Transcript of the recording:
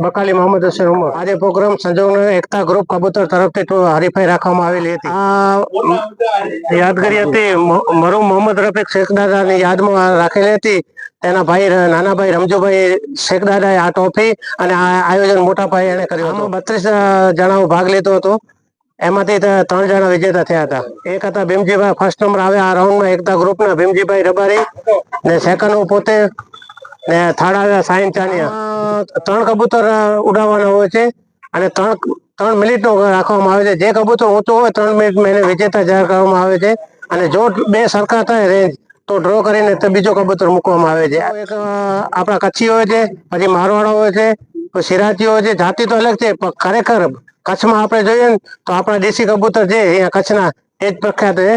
બકાલી મોહમ્મદ હુસેન ઉમર. આજે પ્રોગ્રામ સંજોગનો એકતા ગ્રુપ કબૂતર તરફથી હરીફાઈ રાખવામાં આવેલી હતી. આ યાદગીરી હતી મો- મરહુમ મોહમ્મદ રફીક શેખદાદાની યાદમાં રાખેલી હતી. તેના ભાઈ નાનાભાઈ નાના ભાઈ રમજુભાઈ શેખદાદાએ આ ટ્રોફી અને આ આયોજન મોટા ભાઈ એને કર્યું હતું. બત્રીસ જણાઓ ભાગ લીધો હતો. એમાંથી ત્રણ જણા વિજેતા થયા હતા. એક હતા ભીમજીભાઈ ફર્સ્ટ નંબર આવે આ રાઉન્ડમાં એકતા ગ્રુપના ભીમજીભાઈ રબારી ને સેકન્ડ પોતે ને થર્ડ આવ્યા સાયન ચાનિયા. ત્રણ કબૂતર ઉડાવવાના હોય છે અને ત્રણ ત્રણ મિનિટનો રાખવામાં આવે છે. જે કબૂતર ઊંચું હોય ત્રણ મિનિટમાં એને વિજેતા જાહેર કરવામાં આવે છે અને જો બે સરખા થાય રેન્જ, તો ડ્રો કરીને તે બીજો કબૂતર મૂકવામાં આવે છે. એક આપણા કચ્છી હોય છે, પછી મારવાડો હોય છે સિરાજી હોય છે, જાતિ તો અલગ છે, પણ ખરેખર કચ્છમાં આપણે જોઈએ ને તો આપણા દેશી કબૂતર છે અહીંયા કચ્છના એ જ પ્રખ્યાત છે.